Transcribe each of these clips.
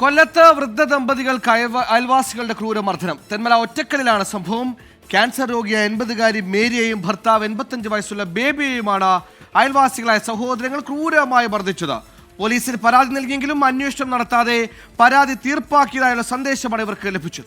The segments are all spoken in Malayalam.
കൊല്ലത്ത് വൃദ്ധ ദമ്പതികൾക്ക് അയൽവ- അയൽവാസികളുടെ ക്രൂരമർദ്ദനം. തെന്മല ഒറ്റക്കലിലാണ് സംഭവം. ക്യാൻസർ രോഗിയായ എൺപതുകാരി മേരിയെയും ഭർത്താവ് എൺപത്തഞ്ച് വയസ്സുള്ള ബേബിയെയുമാണ് അയൽവാസികളായ സഹോദരങ്ങൾ ക്രൂരമായി മർദ്ദിച്ചത്. പോലീസിന് പരാതി നൽകിയെങ്കിലും അന്വേഷണം നടത്താതെ പരാതി തീർപ്പാക്കിയതായുള്ള സന്ദേശമാണ് ഇവർക്ക് ലഭിച്ചത്.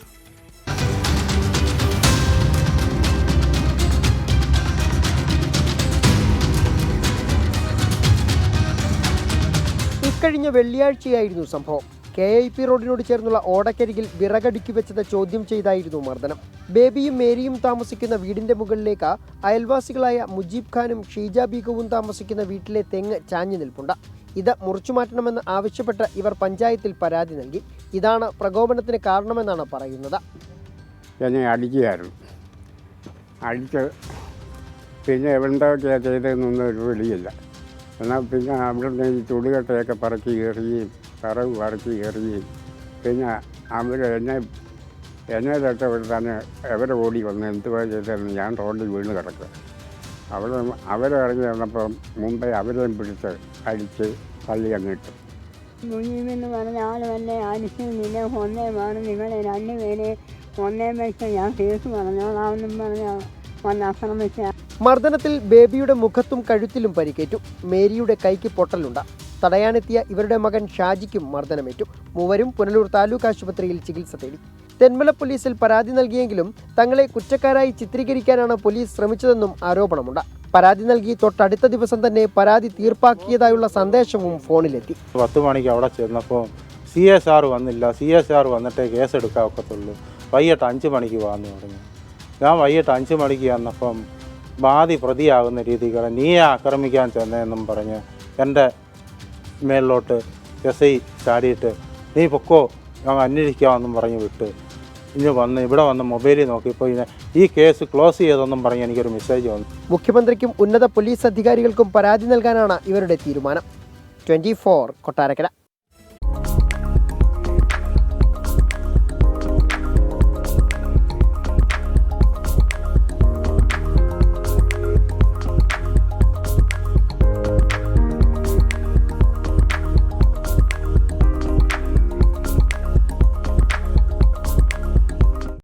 ഇക്കഴിഞ്ഞ വെള്ളിയാഴ്ചയായിരുന്നു സംഭവം. കെ ഐ പി റോഡിനോട് ചേർന്നുള്ള ഓടക്കരികിൽ വിറകടുക്കി വെച്ചത് ചോദ്യം ചെയ്തായിരുന്നു മർദ്ദനം. ബേബിയും മേരിയും താമസിക്കുന്ന വീടിന്റെ മുകളിലേക്ക് അയൽവാസികളായ മുജീബ് ഖാനും ഷീജ ബീഗവും താമസിക്കുന്ന വീട്ടിലെ തെങ്ങ് ചാഞ്ഞു നിൽപ്പുണ്ട്. ഇത് മുറിച്ചു മാറ്റണമെന്ന് ആവശ്യപ്പെട്ട് ഇവർ പഞ്ചായത്തിൽ പരാതി നൽകി. ഇതാണ് പ്രകോപനത്തിന് കാരണമെന്നാണ് പറയുന്നത്. എന്നെ അടിച്ച് പിന്നെ എവിടെയൊക്കെയാണ് ചെയ്തതെന്നൊന്നും ഒരു പിടിയില്ല എന്നാൽ പിന്നെ അവിടുന്ന് ഈ തുണികട്ടയൊക്കെ പറക്കി എറിയുകയും തറവ് പറക്കി എറിയുകയും പിന്നെ അവർ എന്നെ എന്നെ തൊട്ടവിടുത്താണ് എവരെ ഓടി വന്ന് എന്തുവാ ചെയ്തതെന്ന് ഞാൻ റോഡിൽ വീണ് കിടക്കുക അവിടെ അവരെ ഇറങ്ങി വന്നപ്പം മുമ്പേ അവരെയും പിടിച്ച് അടിച്ച് തള്ളി അങ്ങിട്ടു മുനീമെന്ന് പറഞ്ഞ ആൾ എന്നെ അടിച്ചു നിന്നെ മാറും നിങ്ങളെ രണ്ടുപേരെ ഒന്നേ വെച്ച് ഞാൻ കേസ് പറഞ്ഞോളാമെന്നും പറഞ്ഞ മർദ്ദനത്തിൽ ബേബിയുടെ മുഖത്തും കഴുത്തിലും പരിക്കേറ്റു. മേരിയുടെ കൈക്ക് പൊട്ടലുണ്ട്. തടയാനെത്തിയ ഇവരുടെ മകൻ ഷാജിക്കും മർദ്ദനമേറ്റു. മൂവരും പുനലൂർ താലൂക്ക് ആശുപത്രിയിൽ ചികിത്സ തേടി. തെന്മല പോലീസിൽ പരാതി നൽകിയെങ്കിലും തങ്ങളെ കുറ്റക്കാരായി ചിത്രീകരിക്കാനാണ് പോലീസ് ശ്രമിച്ചതെന്നും ആരോപണമുണ്ട്. പരാതി നൽകി തൊട്ടടുത്ത ദിവസം തന്നെ പരാതി തീർപ്പാക്കിയതായുള്ള സന്ദേശവും ഫോണിലെത്തി. പത്ത് മണിക്ക് അവിടെ ചെന്നപ്പോൾ സി എസ് ആർ വന്നില്ല. സി എസ് ആർ വന്നിട്ടേ കേസ് എടുക്കാൻ ഒക്കത്തുള്ളൂ. വൈകിട്ട് അഞ്ച് മണിക്ക് വാന്ന് പറഞ്ഞു. ഞാൻ വൈകിട്ട് അഞ്ച് മണിക്ക് വന്നപ്പം ബാധി പ്രതിയാകുന്ന രീതികൾ നീ ആക്രമിക്കാൻ ചെന്നതെന്നും പറഞ്ഞ് എന്റെ മേളിലോട്ട് എസ് ഐ ചാടിയിട്ട് നീ പൊക്കോ ഞങ്ങൾ അന്വേഷിക്കാമെന്നും പറഞ്ഞ് വിട്ട്. ഇനി വന്ന് ഇവിടെ വന്ന് മൊബൈലിൽ നോക്കിയപ്പോൾ ഇതിനെ ഈ കേസ് ക്ലോസ് ചെയ്തെന്നും പറഞ്ഞ് എനിക്കൊരു മെസ്സേജ് വന്നു. മുഖ്യമന്ത്രിക്കും ഉന്നത പോലീസ് അധികാരികൾക്കും പരാതി നൽകാനാണ് ഇവരുടെ തീരുമാനം. ട്വന്റി കൊട്ടാരക്കര.